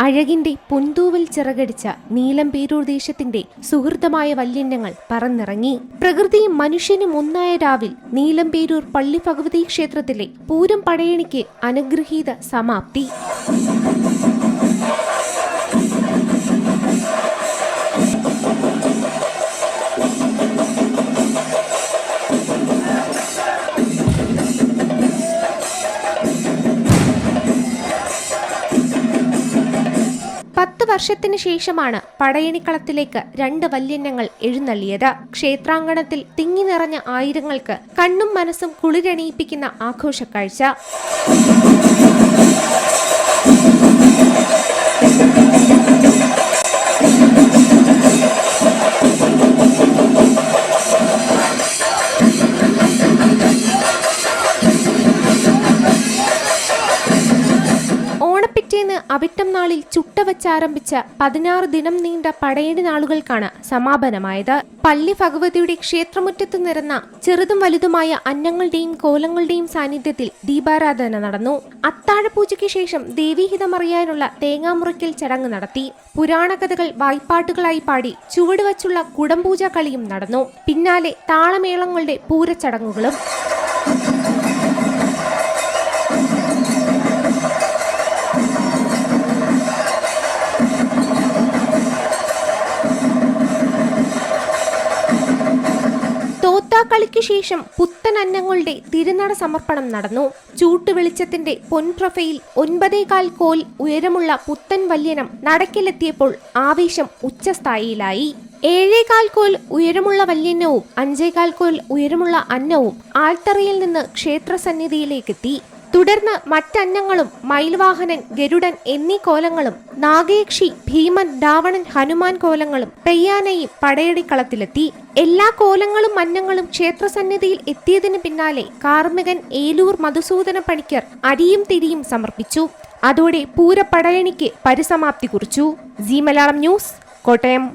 അഴകിന്റെ പുന്തൂവിൽ ചിറകടിച്ച നീലംപേരൂർ ദേശത്തിന്റെ സുഹൃത്തമായ വല്യന്നങ്ങൾ പറന്നിറങ്ങി. പ്രകൃതിയും മനുഷ്യനും ഒന്നായ രാവിൽ നീലംപേരൂർ പള്ളി ഭഗവതി ക്ഷേത്രത്തിലെ പൂരം പടയണിക്ക് അനുഗ്രഹീത സമാപ്തി. വർഷത്തിന് ശേഷമാണ് പടയണിക്കളത്തിലേക്ക് രണ്ട് വല്യന്നങ്ങൾ എഴുന്നള്ളിയത്. ക്ഷേത്രാങ്കണത്തിൽ തിങ്ങി നിറഞ്ഞ ആയിരങ്ങൾക്ക് കണ്ണും മനസ്സും കുളിരണിയിപ്പിക്കുന്ന ആഘോഷക്കാഴ്ച. അവിട്ടം നാളിൽ ചുട്ടവച്ചാരംഭിച്ച പതിനാറ് ദിനം നീണ്ട പടയണി നാളുകൾക്കാണ് സമാപനമായത്. പള്ളി ഭഗവതിയുടെ ക്ഷേത്രമുറ്റത്ത് നിരന്ന ചെറുതും വലുതുമായ അന്നങ്ങളുടെയും കോലങ്ങളുടെയും സാന്നിധ്യത്തിൽ ദീപാരാധന നടന്നു. അത്താഴപൂജയ്ക്ക് ശേഷം ദേവീഹിതമറിയാനുള്ള തേങ്ങാമുറിക്കൽ ചടങ്ങ് നടത്തി. പുരാണകഥകൾ വായ്പാട്ടുകളായി പാടി ചുവടുവച്ചുള്ള കുടംപൂജ കളിയും നടന്നു. പിന്നാലെ താളമേളങ്ങളുടെ പൂരച്ചടങ്ങുകളും. തോത്താക്കളിക്ക് ശേഷം പുത്തൻ അന്നങ്ങളുടെ തിരുനട സമർപ്പണം നടന്നു. ചൂട്ടുവെളിച്ചത്തിന്റെ പൊൻപ്രഫയിൽ ഒൻപതേകാൽ കോൽ ഉയരമുള്ള പുത്തൻ വല്യനം നടക്കിലെത്തിയപ്പോൾ ആവേശം ഉച്ചസ്ഥായിയിലായി. ഏഴേകാൽ കോൽ ഉയരമുള്ള വല്യന്നവും അഞ്ചേകാൽ കോൽ ഉയരമുള്ള അന്നവും ആൽത്തറയിൽ നിന്ന് ക്ഷേത്രസന്നിധിയിലേക്കെത്തി. തുടർന്ന് മറ്റന്നങ്ങളും മയിൽവാഹനൻ ഗരുഡൻ എന്നീ കോലങ്ങളും നാഗേക്ഷി ഭീമൻ രാവണൻ ഹനുമാൻ കോലങ്ങളും പെയ്യാനയും പടയടിക്കളത്തിലെത്തി. എല്ലാ കോലങ്ങളും മഞ്ഞങ്ങളും ക്ഷേത്രസന്നിധിയിൽ എത്തിയതിനു പിന്നാലെ കാർമികൻ ഏലൂർ മധുസൂദന പണിക്കർ അരിയും തിരിയും സമർപ്പിച്ചു. അതോടെ പൂരപ്പടയണിക്ക് പരിസമാപ്തി കുറിച്ചു. Zee Malayalam news Kottayam.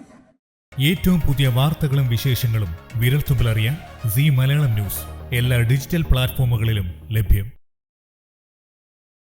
ഏറ്റവും പുതിയ വാർത്തകളും വിശേഷങ്ങളും വിരൽത്തുമ്പിലറിയാൻ സി മലയാളം ന്യൂസ്. എല്ലാ ഡിജിറ്റൽ പ്ലാറ്റ്ഫോമുകളിലും ലഭ്യം.